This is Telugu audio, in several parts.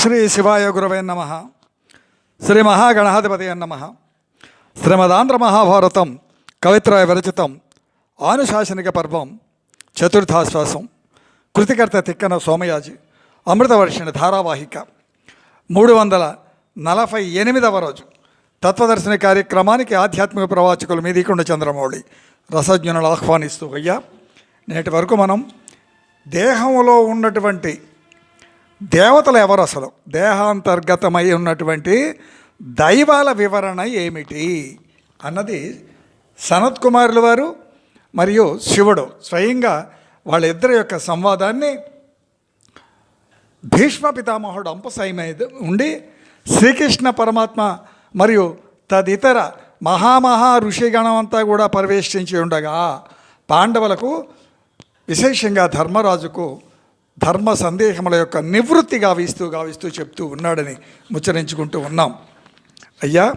శ్రీ శివాయ గురవే నమ. శ్రీ మహాగణాధిపతి నమ. శ్రీమదాంధ్ర మహాభారతం కవిత్రాయ విరచితం ఆనుశాసనిక పర్వం చతుర్థాశ్వాసం కృతికర్త తిక్కన సోమయాజి అమృతవర్షిణి ధారావాహిక మూడు వందల నలభై ఎనిమిదవ రోజు. తత్వదర్శన కార్యక్రమానికి ఆధ్యాత్మిక ప్రవాచకులు మీదికొండ చంద్రమౌళి రసజ్ఞులను ఆహ్వానిస్తూ అయ్యా. నేటి వరకు మనం దేహంలో ఉన్నటువంటి దేవతలు ఎవరు అసలు? దేహాంతర్గతమై ఉన్నటువంటి దైవాల వివరణ ఏమిటి? అన్నది సనత్ కుమారుల వారు మరియు శివుడు. స్వయంగా వాళ్ళిద్దరి యొక్క సంవాదాన్ని భీష్మ పితామహుడు అంపసాయి ఉండి శ్రీకృష్ణ పరమాత్మ మరియు తదితర మహామహా ఋషిగణం అంతా కూడా ప్రవేశించి ఉండగా పాండవులకు విశేషంగా ధర్మరాజుకు ధర్మ సందేహముల యొక్క నివృత్తి గావిస్తూ గావిస్తూ చెప్తూ ఉన్నాడని ముచ్చరించుకుంటూ ఉన్నాం. అయ్యా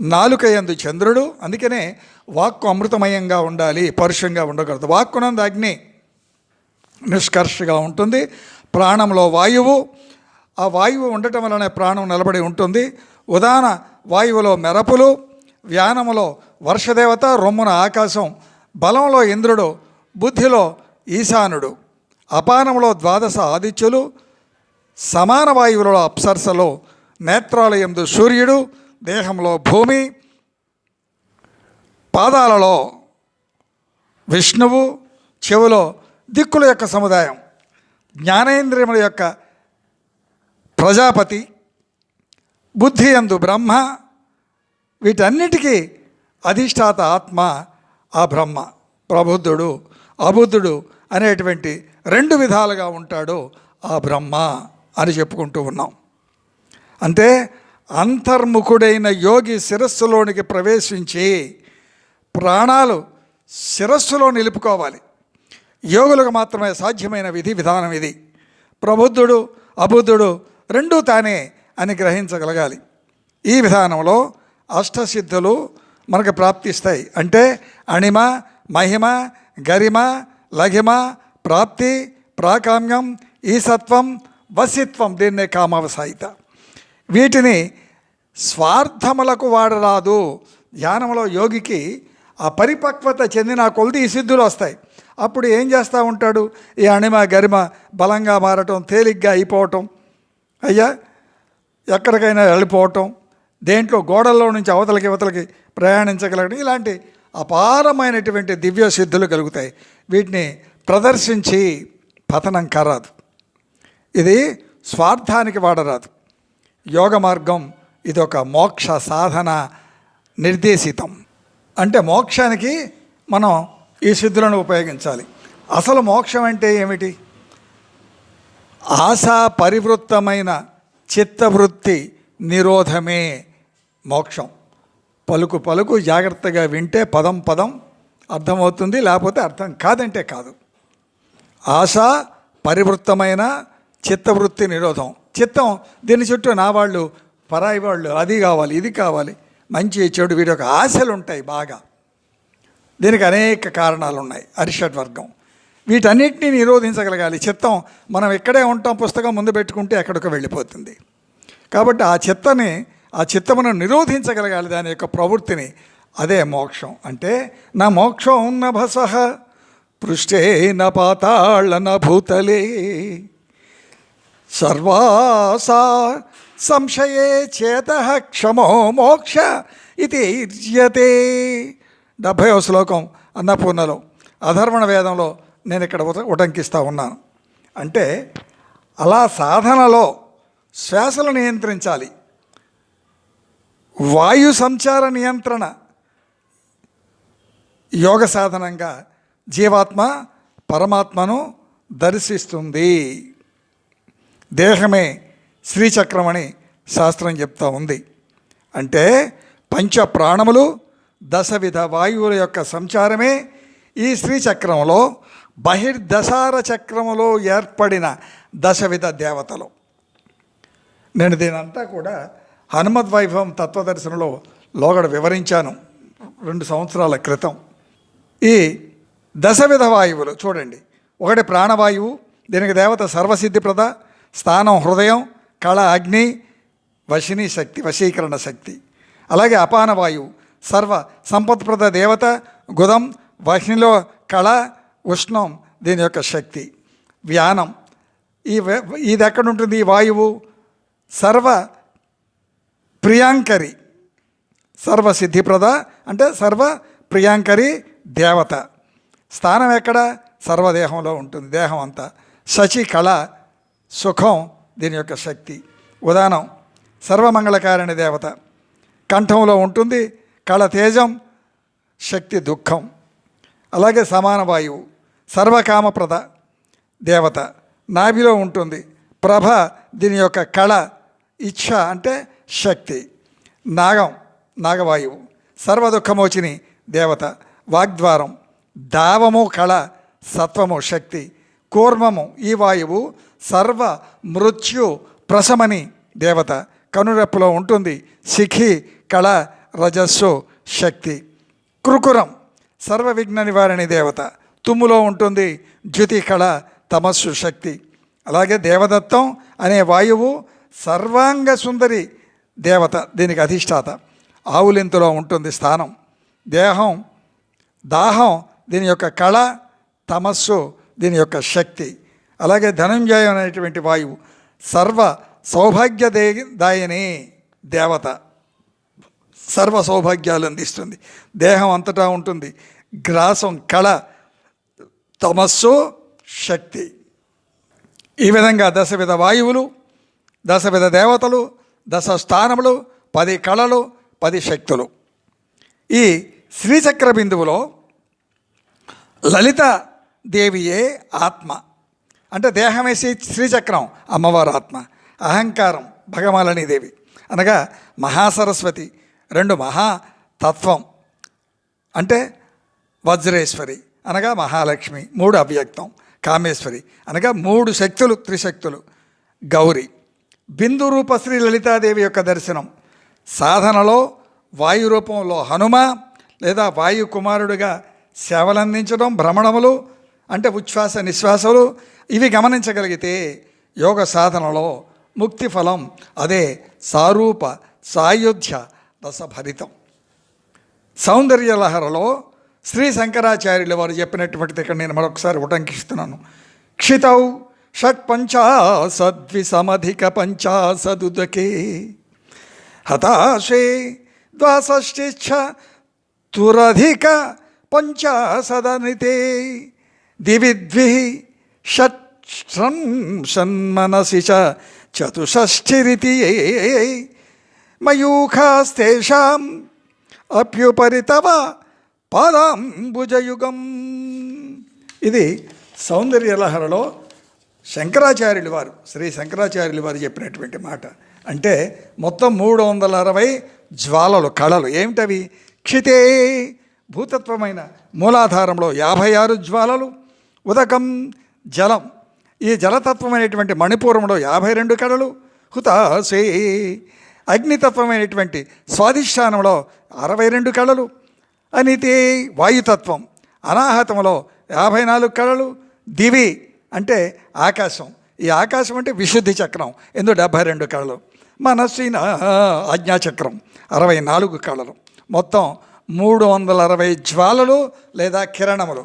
నాలుకయందు చంద్రుడు అందుకనే వాక్కు అమృతమయంగా ఉండాలి పరుషంగా ఉండకూడదు. వాక్కునందు అగ్ని నిష్కర్షగా ఉంటుంది ప్రాణంలో వాయువు. ఆ వాయువు ఉండటం వలన ప్రాణం నిలబడి ఉంటుంది. ఉదాహరణ వాయువులో మెరపులు వ్యానములో వర్షదేవత రొమ్మున ఆకాశం బలంలో ఇంద్రుడు బుద్ధిలో ఈశానుడు. అపానంలో ద్వాదశ ఆదిత్యులు సమాన వాయువులలో అప్సర్సలో నేత్రాలయందు సూర్యుడు దేహంలో భూమి పాదాలలో విష్ణువు చెవులో దిక్కుల యొక్క సముదాయం జ్ఞానేంద్రియముల యొక్క ప్రజాపతి బుద్ధి ఎందు బ్రహ్మ వీటన్నిటికీ అధిష్టాత ఆత్మ ఆ బ్రహ్మ ప్రబుద్ధుడు అబుద్ధుడు అనేటువంటి రెండు విధాలుగా ఉంటాడు ఆ బ్రహ్మ అని చెప్పుకుంటూ ఉన్నాం. అంటే అంతర్ముఖుడైన యోగి శిరస్సులోనికి ప్రవేశించి ప్రాణాలు శిరస్సులో నిలుపుకోవాలి. యోగులకు మాత్రమే సాధ్యమైన విధి విధానం ఇది. ప్రబుద్ధుడు అబుద్ధుడు రెండూ తానే అని గ్రహించగలగాలి. ఈ విధానంలో అష్టసిద్ధులు మనకు ప్రాప్తిస్తాయి. అంటే అణిమ మహిమ గరిమ లఘిమ ప్రాప్తి ప్రాకామ్యం ఈసత్వం వసిత్వం దీన్నే కామావసాయిత. వీటిని స్వార్థములకు వాడరాదు. ధ్యానంలో యోగికి ఆ పరిపక్వత చెందిన కొలది ఈ సిద్ధులు వస్తాయి. అప్పుడు ఏం చేస్తూ ఉంటాడు? ఈ అణిమ గరిమ బలంగా మారటం తేలిగ్గా అయిపోవటం. అయ్యా ఎక్కడికైనా వెళ్ళిపోవటం దేంట్లో గోడల్లో నుంచి అవతలకి ఇవతలకి ప్రయాణించగలగడం ఇలాంటి అపారమైనటువంటి దివ్య సిద్ధులు కలుగుతాయి. వీటిని ప్రదర్శించి పతనం కారాదు. ఇది స్వార్థానికి వాడరాదు. యోగ మార్గం ఇది ఒక మోక్ష సాధన నిర్దేశితం. అంటే మోక్షానికి మనం ఈ సిద్ధులను ఉపయోగించాలి. అసలు మోక్షం అంటే ఏమిటి? ఆశా పరివృత్తమైన చిత్తవృత్తి నిరోధమే మోక్షం. పలుకు పలుకు జాగ్రత్తగా వింటే పదం పదం అర్థమవుతుంది లేకపోతే అర్థం కాదంటే కాదు. ఆశ పరివృత్తమైన చిత్తవృత్తి నిరోధం. చిత్తం దీని చుట్టూ నా వాళ్ళు పరాయి వాళ్ళు అది కావాలి ఇది కావాలి. మంచి చెడు వీడి యొక్క ఆశలు ఉంటాయి బాగా. దీనికి అనేక కారణాలు ఉన్నాయి అరిషడ్ వర్గం. వీటన్నిటిని నిరోధించగలగాలి. చిత్తం మనం ఇక్కడే ఉంటాం పుస్తకం ముందు పెట్టుకుంటే ఎక్కడికో వెళ్ళిపోతుంది. కాబట్టి ఆ చిత్తని ఆ చిత్తమును నిరోధించగలగాలి దాని యొక్క ప్రవృత్తిని. అదే మోక్షం. అంటే నా మోక్షం ఉన్న పృష్టేన పృష్ఠే న భూతలే. సర్వాసా సంశయే చేత క్షమో మోక్ష ఇది ఇర్యతే డెబ్భైవ శ్లోకం అన్నపూర్ణలో అధర్వణ వేదంలో నేను ఇక్కడ ఉట ఉటంకిస్తూ ఉన్నాను. అంటే అలా సాధనలో శ్వాసలు నియంత్రించాలి. వాయు సంచార నియంత్రణ యోగ సాధనంగా జీవాత్మ పరమాత్మను దర్శిస్తుంది. దేహమే శ్రీచక్రం అని శాస్త్రం చెప్తా ఉంది. అంటే పంచ ప్రాణములు దశవిధ వాయువుల యొక్క సంచారమే ఈ శ్రీచక్రంలో బహిర్దశార చక్రములో ఏర్పడిన దశవిధ దేవతలు. నేను దీనంతా కూడా హనుమద్ వైభవం తత్వదర్శనలో లోగడ వివరించాను. రెండు సంవత్సరాల క్రితం. ఈ దశవిధ వాయువులు. చూడండి. ఒకటి ప్రాణవాయువు దీనికి దేవత సర్వసిద్ధిప్రద స్థానం హృదయం కళ అగ్ని వశిని శక్తి వశీకరణ శక్తి. అలాగే అపాన వాయువు సర్వ సంపత్ప్రద దేవత గుదం వహ్నిలో కళ ఉష్ణం దీని యొక్క శక్తి. వ్యానం. ఈ ఇది ఎక్కడ ఉంటుంది ఈ వాయువు? సర్వ ప్రియాంకరి. సర్వ సిద్ధిప్రద అంటే సర్వ ప్రియాంకరి దేవత. స్థానం ఎక్కడ? సర్వదేహంలో ఉంటుంది. దేహం అంతా. శచి కళ సుఖం దీని యొక్క శక్తి. ఉదానం సర్వమంగళకారిణి దేవత. కంఠంలో ఉంటుంది. కళ తేజం శక్తి దుఃఖం. అలాగే సమాన వాయువు. సర్వకామప్రద దేవత. నాభిలో ఉంటుంది. ప్రభ దీని యొక్క కళ ఇచ్ఛ అంటే శక్తి. నాగం నాగవాయువు. సర్వదుఖమోచిని దేవత. వాగ్ద్వారం. దావము కళ సత్వము శక్తి కూర్మము ఈ వాయువు సర్వ మృత్యు ప్రశమని దేవత. కనురెప్పులో ఉంటుంది శిఖి కళ రజస్సు శక్తి. కృకురం సర్వ విఘ్న నివారణి దేవత. తుమ్ములో ఉంటుంది జ్యుతి కళ తమస్సు శక్తి. అలాగే దేవదత్తం అనే వాయువు సర్వాంగ సుందరి దేవత దీనికి అధిష్టాత. ఆవులింతలో ఉంటుంది స్థానం. దేహం దాహం దీని యొక్క కళ తమస్సు దీని యొక్క శక్తి. అలాగే ధనంజయం అనేటువంటి వాయువు సర్వ సౌభాగ్య దే దాయని దేవత. సర్వ సౌభాగ్యాలు అందిస్తుంది. దేహం అంతటా ఉంటుంది. గ్రాసం కళ తమస్సు శక్తి. ఈ విధంగా దశవిధ వాయువులు దశవిధ దేవతలు దశ స్థానములు పది కళలు పది శక్తులు. ఈ శ్రీచక్ర బిందువులో లలిత దేవియే ఆత్మ. అంటే దేహమే శ్రీ శ్రీచక్రం అమ్మవారు ఆత్మ. అహంకారం భగమాలని దేవి. అనగా మహాసరస్వతి రెండు మహాతత్వం అంటే వజ్రేశ్వరి అనగా మహాలక్ష్మి మూడు అవ్యక్తం. కామేశ్వరి అనగా మూడు శక్తులు త్రిశక్తులు. గౌరి బిందు రూప శ్రీ లలితాదేవి యొక్క దర్శనం. సాధనలో వాయు రూపంలో హనుమ లేదా వాయు కుమారుడిగా సేవలందించడం భ్రమణములు అంటే ఉచ్ఛ్వాస నిశ్వాసలు ఇవి గమనించగలిగితే యోగ సాధనలో ముక్తి ఫలం అదే సారూప సాయుధ్య రసభరితం. సౌందర్యలహరలో శ్రీ శంకరాచార్యులు వారు చెప్పినటువంటిది ఇక్కడ నేను మరొకసారి ఉటంకిస్తున్నాను. క్షితౌ షట్ పంచాసద్విసమధిక పంచాసదుదకే హతాశే ద్వాసష్టిచ్ఛ తురధిక పంచాసదనితే దివిద్వి షట్ షన్మనసి చ చతుషష్ఠిరితి మయూఖాస్తేషాం అప్యుపరి తవ పాదాంబుజయుగం. ఇది సౌందర్యలహరలో శంకరాచార్యులు వారు శ్రీ శంకరాచార్యులు వారు చెప్పినటువంటి మాట. అంటే మొత్తం మూడు వందల అరవై జ్వాలలు కళలు. ఏమిటవి? క్షితే భూతత్వమైన మూలాధారంలో యాభై ఆరు జ్వాలలు ఉదకం జలం. ఈ జలతత్వమైనటువంటి మణిపూరంలో యాభై రెండు కళలు హుతాసే అగ్నితత్వమైనటువంటి స్వాధిష్టానంలో అరవై రెండు కళలు అనితే వాయుతత్వం. అనాహతంలో యాభై నాలుగు కళలు దివి అంటే ఆకాశం. ఈ ఆకాశం అంటే విశుద్ధి చక్రం ఎందు డెబ్భై రెండు కళలు మనస్సిన ఆజ్ఞాచక్రం అరవై నాలుగు కళలు మొత్తం మూడు వందల అరవై జ్వాలలు లేదా కిరణములు.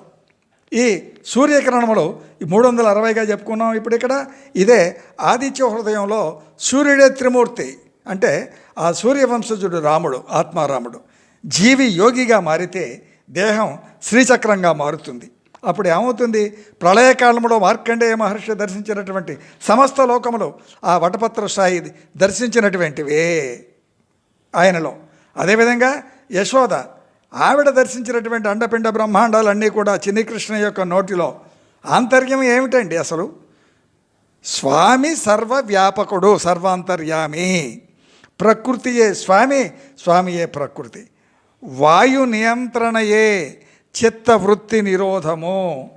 ఈ సూర్యకిరణములు ఈ మూడు వందల అరవైగా చెప్పుకున్నాం ఇప్పుడు ఇక్కడ. ఇదే ఆదిత్య హృదయంలో సూర్యుడే త్రిమూర్తి. అంటే ఆ సూర్యవంశజుడు రాముడు ఆత్మారాముడు. జీవి యోగిగా మారితే దేహం శ్రీచక్రంగా మారుతుంది. అప్పుడు ఏమవుతుంది? ప్రళయకాలంలో మార్కండేయ మహర్షి దర్శించినటువంటి సమస్త లోకములు ఆ వటపత్ర సాయి దర్శించినటువంటివే ఆయనలో. అదేవిధంగా యశోద ఆవిడ దర్శించినటువంటి అండపిండ బ్రహ్మాండాలన్నీ కూడా చిన్నికృష్ణ యొక్క నోటిలో. ఆంతర్యం ఏమిటండి అసలు? స్వామి సర్వ వ్యాపకుడు సర్వాంతర్యామి. ప్రకృతియే స్వామి స్వామియే ప్రకృతి. వాయు నియంత్రణయే చిత్తవృత్తి నిరోధము.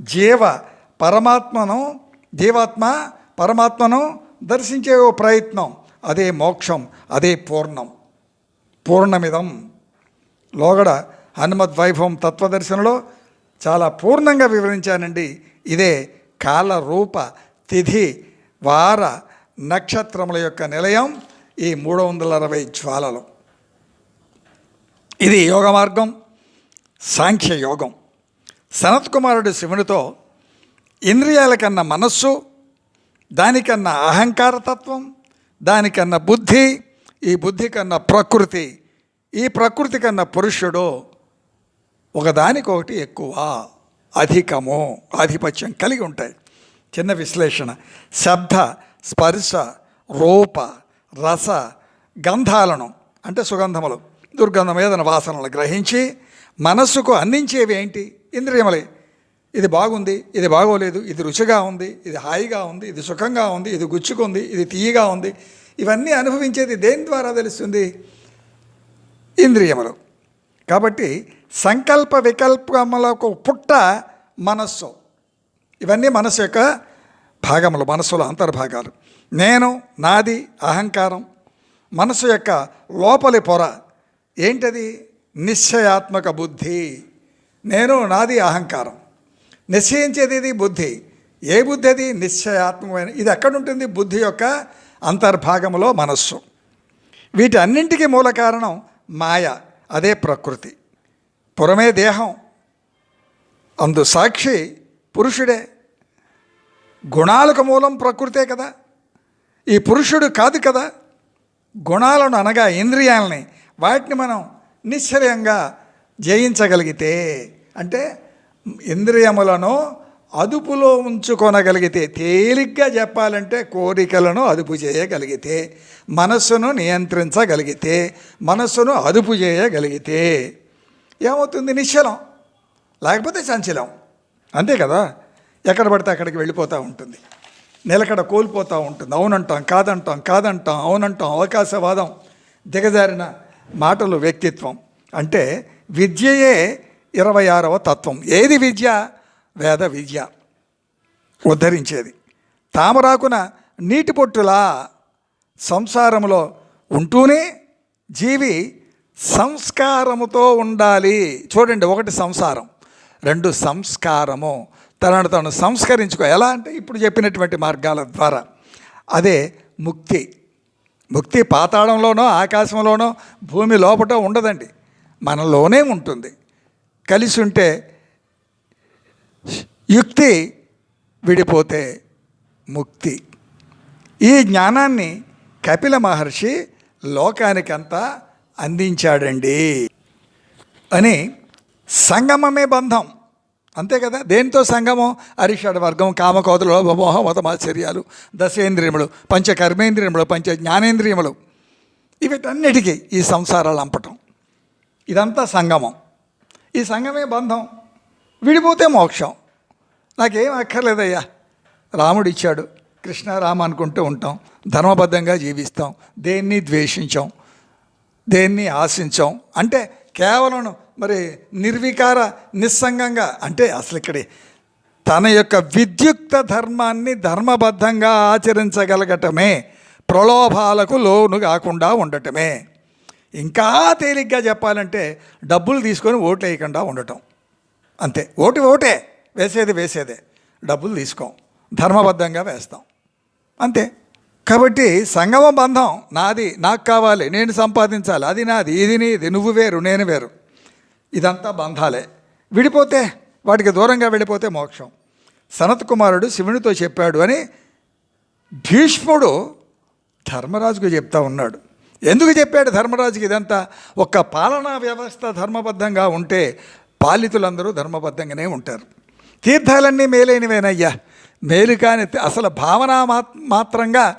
జీవ పరమాత్మను జీవాత్మ పరమాత్మను దర్శించే ఓ ప్రయత్నం. అదే మోక్షం అదే పూర్ణం. పూర్ణమిదం. లోగడ హనుమద్ వైభవం తత్వదర్శనలో చాలా పూర్ణంగా వివరించానండి. ఇదే కాల రూప తిథి వార నక్షత్రముల యొక్క నిలయం ఈ మూడు వందల అరవై జ్వాలలు. ఇది యోగ మార్గం సాంఖ్య యోగం. సనత్ కుమారుడు శివునితో ఇంద్రియాల కన్నా మనస్సు దానికన్నా అహంకారతత్వం దానికన్నా బుద్ధి ఈ బుద్ధి కన్నా ప్రకృతి ఈ ప్రకృతి కన్నా పురుషుడు ఒకదానికొకటి ఎక్కువ అధికము ఆధిపత్యం కలిగి ఉంటాయి. చిన్న విశ్లేషణ. శబ్ద స్పర్శ రూప రస గంధాలను అంటే సుగంధములు దుర్గంధం ఏదైనా వాసనలు గ్రహించి మనస్సుకు అందించేవి ఏంటి? ఇంద్రియములే. ఇది బాగుంది ఇది బాగోలేదు ఇది రుచిగా ఉంది ఇది హాయిగా ఉంది ఇది సుఖంగా ఉంది ఇది గుచ్చుకుంది ఇది తీయగా ఉంది. ఇవన్నీ అనుభవించేది దేని ద్వారా తెలుస్తుంది? ఇంద్రియములు. కాబట్టి సంకల్ప వికల్పములకు పుట్ట మనస్సు. ఇవన్నీ మనస్సు యొక్క భాగములు మనస్సులో అంతర్భాగాలు. నేను నాది అహంకారం. మనసు యొక్క లోపలి పొర. ఏంటది? నిశ్చయాత్మక బుద్ధి. నేను నాది అహంకారం. నిశ్చయించేది ఇది బుద్ధి. ఏ బుద్ధి అది? నిశ్చయాత్మకమైన ఇది ఎక్కడుంటుంది? బుద్ధి యొక్క అంతర్భాగములో మనస్సు. వీటన్నింటికి మూల కారణం మాయ అదే ప్రకృతి. పురమే దేహం అందు సాక్షి పురుషుడే. గుణాలకు మూలం ప్రకృతే కదా. ఈ పురుషుడు కాదు కదా. గుణాలను అనగా ఇంద్రియాలని వాటిని మనం నిశ్చయంగా జయించగలిగితే అంటే ఇంద్రియములను అదుపులో ఉంచుకొనగలిగితే తేలిగ్గా చెప్పాలంటే కోరికలను అదుపు చేయగలిగితే మనస్సును నియంత్రించగలిగితే మనస్సును అదుపు చేయగలిగితే ఏమవుతుంది? నిశ్చలం. లేకపోతే సంచలం. అంతే కదా? ఎక్కడ పడితే అక్కడికి వెళ్ళిపోతూ ఉంటుంది. నిలకడ కోల్పోతూ ఉంటుంది. అవునంటాం కాదంటాం కాదంటాం అవునంటాం అవకాశవాదం. దిగజారిన మాటలు వ్యక్తిత్వం. అంటే విద్యయే ఇరవై ఆరవ తత్వం. ఏది విద్య? వేద విద్య ఉద్ధరించేది. తామరాకున నీటి పొట్టులా సంసారములో ఉంటూనే జీవి సంస్కారముతో ఉండాలి. చూడండి ఒకటి సంసారం రెండు సంస్కారము. తనను తను సంస్కరించుకో. ఎలా అంటే ఇప్పుడు చెప్పినటువంటి మార్గాల ద్వారా. అదే ముక్తి. ముక్తి పాతాళంలోనో ఆకాశంలోనో భూమి లోపట ఉండదండి. మనలోనే ఉంటుంది. కలిసి ఉంటే యుక్తి విడిపోతే ముక్తి. ఈ జ్ఞానాన్ని కపిల మహర్షి లోకానికంతా అందించాడండి అని సంగమమే బంధం. అంతే కదా? దేనితో సంగమం? అరిషడ్ వర్గం కామకోతలు లోభమోహ మతమాశ్చర్యాలు దశేంద్రియములు పంచ కర్మేంద్రియములు పంచ జ్ఞానేంద్రియములు వీటన్నిటికీ ఈ సంసారాలు అంపటం. ఇదంతా సంగమం. ఈ సంగమే బంధం. విడిపోతే మోక్షం. నాకేం అక్కర్లేదయ్యా. రాముడు ఇచ్చాడు. కృష్ణ రామ అనుకుంటూ ఉంటాం. ధర్మబద్ధంగా జీవిస్తాం. దేన్ని ద్వేషించాం? దేన్ని ఆశించాం? అంటే కేవలం మరి నిర్వికార నిస్సంగంగా అంటే అసలు ఇక్కడే తన యొక్క విద్యుక్త ధర్మాన్ని ధర్మబద్ధంగా ఆచరించగలగటమే ప్రలోభాలకు లోను కాకుండా ఉండటమే. ఇంకా తేలిగ్గా చెప్పాలంటే డబ్బులు తీసుకొని ఓట్లు వేయకుండా ఉండటం. అంతే. ఓటు ఓటే. వేసేది వేసేదే. డబ్బులు తీసుకోం. ధర్మబద్ధంగా వేస్తాం. అంతే. కాబట్టి సంగమ బంధం నాది నాకు కావాలి నేను సంపాదించాలి అది నాది ఇది నీది నువ్వు వేరు నేను వేరు. ఇదంతా బంధాలే. విడిపోతే వాటికి దూరంగా వెళ్ళిపోతే మోక్షం. సనత్ కుమారుడు శివునితో చెప్పాడు అని భీష్ముడు ధర్మరాజుకు చెప్తా ఉన్నాడు. ఎందుకు చెప్పాడు ధర్మరాజుకి ఇదంతా? ఒక్క పాలనా వ్యవస్థ ధర్మబద్ధంగా ఉంటే పాలితులందరూ ధర్మబద్ధంగానే ఉంటారు. తీర్థాలన్నీ మేలైనవేనయ్యా. మేలు కాని అసలు భావన మా మాత్రంగా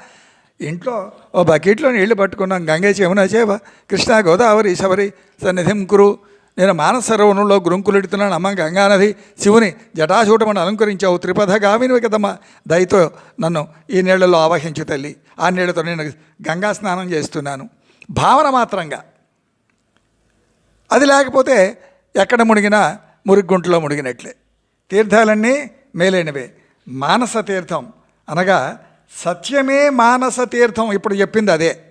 ఇంట్లో ఓ బకెట్లో నీళ్ళు పట్టుకున్నాం. గంగే చేమున చేవ కృష్ణా గోదావరి శబరి సన్నిధిం కురు. నేను మానసరోవరంలో గురుంకులెడుతున్నాను. అమ్మ గంగానది శివుని జటాశూటమని అలంకరించావు. త్రిపథ గామినివి కదమ్మా దయతో నన్ను ఈ నీళ్ళలో ఆవహించు తల్లి. ఆ నీళ్ళతో నేను గంగా స్నానం చేస్తున్నాను. భావన మాత్రంగా. అది లేకపోతే ఎక్కడ మునిగినా మురిగుంటలో మునిగినట్లే. తీర్థాలన్నీ మేలైనవే. మానస తీర్థం అనగా సత్యమే మానస తీర్థం ఇప్పుడు చెప్పింది అదే.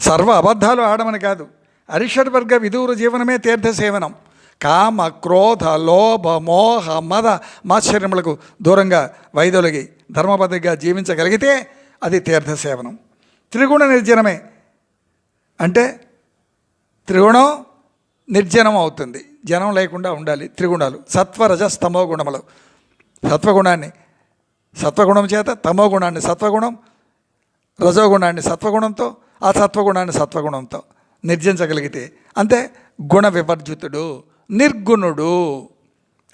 సర్వ అబద్ధాలు ఆడమని కాదు. అరిషడ్వర్గ విదూర జీవనమే తీర్థ సేవనం. కామ క్రోధ లోభ మోహ మద మాశ్చర్యములకు దూరంగా వైదొలగి ధర్మబద్ధంగా జీవించగలిగితే అది తీర్థ సేవనం. త్రిగుణ నిర్జనమే. అంటే త్రిగుణం నిర్జనం అవుతుంది. జనం లేకుండా ఉండాలి త్రిగుణాలు. సత్వరజ తమో గుణములు సత్వగుణాన్ని సత్వగుణం చేత తమో గుణాన్ని సత్వగుణం రజోగుణాన్ని సత్వగుణంతో ఆ సత్వగుణాన్ని సత్వగుణంతో నిర్జించగలిగితే అంతే గుణ వివర్జితుడు నిర్గుణుడు.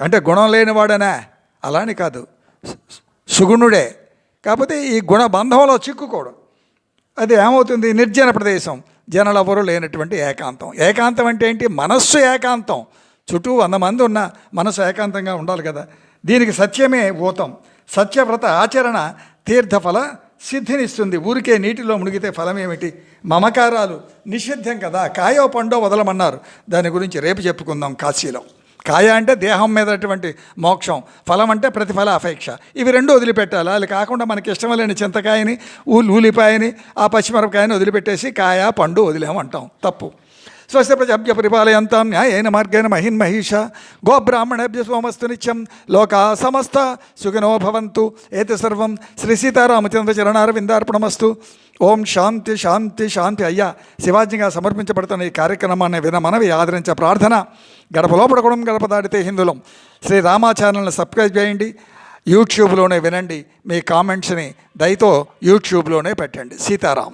అంటే గుణం లేనివాడనే అలా అని కాదు సుగుణుడే. కాకపోతే ఈ గుణ బంధంలో చిక్కుకోవడం అది ఏమవుతుంది? నిర్జన ప్రదేశం. జనలెవరూ లేనటువంటి ఏకాంతం. ఏకాంతం అంటే ఏంటి? మనస్సు ఏకాంతం. చుట్టూ వంద మంది ఉన్న మనస్సు ఏకాంతంగా ఉండాలి కదా. దీనికి సత్యమే ఊతం. సత్యవ్రత ఆచరణ తీర్థఫల సిద్ధినిస్తుంది. ఊరికే నీటిలో మునిగితే ఫలం ఏమిటి? మమకారాలు నిషిద్ధం కదా. కాయో పండో వదలమన్నారు. దాని గురించి రేపు చెప్పుకుందాం కాశీలో. కాయ అంటే దేహం మీదటువంటి మోక్షం ఫలం అంటే ప్రతిఫల అపేక్ష. ఇవి రెండు వదిలిపెట్టాలి? అది కాకుండా మనకి ఇష్టం లేని చింతకాయని ఊలి ఉల్లిపాయని ఆ పచ్చిమిరపకాయని వదిలిపెట్టేసి కాయ పండు వదిలేమంటాం. తప్పు. స్వస్య ప్రజాభ్య పరిపాలయంతాం న్యాయైన మార్గేణ మహిన్ మహిష గోబ్రాహ్మణేభ్య సోమస్తు నిత్యం లోకా సమస్త సుఖినో భవంతు. ఏతి సర్వం శ్రీ సీతారామచంద్ర చరణారవిందార్పణమస్తు. ఓం శాంతి శాంతి శాంతి. అయ్యా శివాజీగా సమర్పించబడుతున్న ఈ కార్యక్రమాన్ని విన మనవి ఆదరించే ప్రార్థన గడప లోపడకూడం గడప దాటితే హిందులం. శ్రీ రామా ఛానల్ని సబ్స్క్రైబ్ చేయండి. యూట్యూబ్లోనే వినండి. మీ కామెంట్స్ని దయతో యూట్యూబ్లోనే పెట్టండి. సీతారాం.